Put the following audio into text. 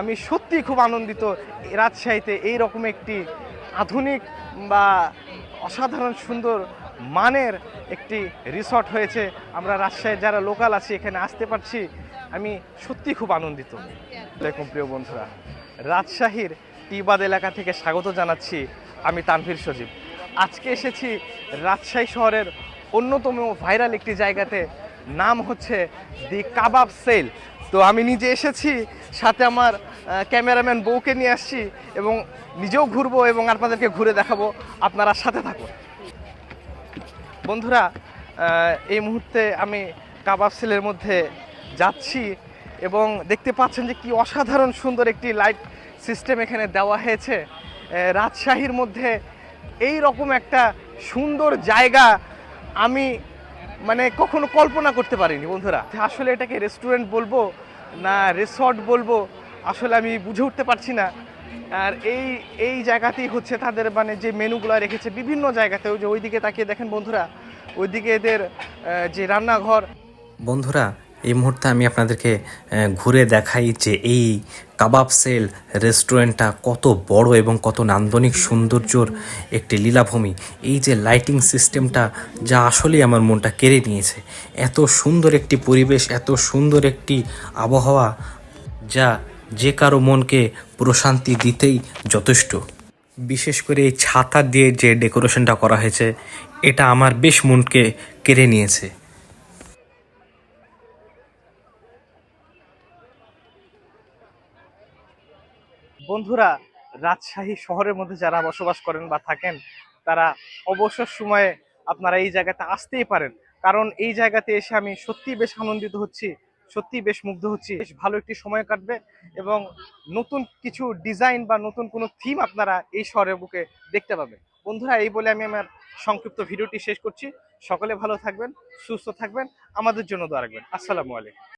আমি সত্যি খুব আনন্দিত রাজশাহীতে এই রকম একটি আধুনিক বা অসাধারণ সুন্দর মানের একটি রিসর্ট হয়েছে। আমরা রাজশাহীর যারা লোকাল আছি, এখানে আসতে পারছি। আমি সত্যি খুব আনন্দিত। আসসালামাইকুম প্রিয় বন্ধুরা, রাজশাহীর টিবাদ এলাকা থেকে স্বাগত জানাচ্ছি আমি তানভীর সজীব। আজকে এসেছি রাজশাহী শহরের অন্যতম ভাইরাল একটি জায়গাতে। নাম হচ্ছে দি কাবাব সেল। তো আমি নিজে এসেছি, সাথে আমার ক্যামেরাম্যান বউকে নিয়ে আসছি এবং নিজেও ঘুরবো এবং আপনাদেরকে ঘুরে দেখাবো। আপনারা সাথে থাকুন। বন্ধুরা এই মুহূর্তে আমি কাবাব সেলের মধ্যে যাচ্ছি এবং দেখতে পাচ্ছেন যে কি অসাধারণ সুন্দর একটি লাইট সিস্টেম এখানে দেওয়া হয়েছে। রাজশাহীর মধ্যে এই রকম একটা সুন্দর জায়গা আমি মানে কখনো কল্পনা করতে পারিনি, বন্ধুরা। আসলে এটাকে রেস্টুরেন্ট বলব না রিসর্ট বলব, আসলে আমি বুঝে উঠতে পারছি না। আর এই এই জায়গাতেই হচ্ছে তাদের মানে যে মেনুগুলো রেখেছে বিভিন্ন জায়গাতে ওই যে ওইদিকে তাকিয়ে দেখেন বন্ধুরা, ওইদিকে এদের যে রান্নাঘর। বন্ধুরা এই মুহূর্তে আমি আপনাদেরকে ঘুরে দেখাই যে এই কাবাব সেল রেস্টুরেন্টটা কত বড় এবং কত নান্দনিক সৌন্দর্যর একটি লীলাভূমি। এই যে লাইটিং সিস্টেমটা যা আসলেই আমার মনটা কেড়ে নিয়েছে। এত সুন্দর একটি পরিবেশ, এত সুন্দর একটি আবহাওয়া যা যে কারও মনকে প্রশান্তি দিতেই যথেষ্ট। বিশেষ করে এই ছাতা দিয়ে যে ডেকোরেশনটা করা হয়েছে, এটা আমার বেশ মনকে কেড়ে নিয়েছে। বন্ধুরা, রাজশাহী শহরের মধ্যে যারা বসবাস করেন বা থাকেন, তারা অবসর সময়ে আপনারা এই জায়গাতে আসতেই পারেন। কারণ এই জায়গাতে এসে আমি সত্যি বেশ আনন্দিত হচ্ছি সত্যি বেশ মুগ্ধ হচ্ছি। বেশ ভালো একটি সময় কাটবে এবং নতুন কিছু ডিজাইন বা নতুন কোনো থিম আপনারা এই শহরের বুকে দেখতে পাবেন। বন্ধুরা, এই বলে আমি আমার সংক্ষিপ্ত ভিডিওটি শেষ করছি। সকলে ভালো থাকবেন, সুস্থ থাকবেন, আমাদের জন্য দোয়া রাখবেন। আসসালামু আলাইকুম।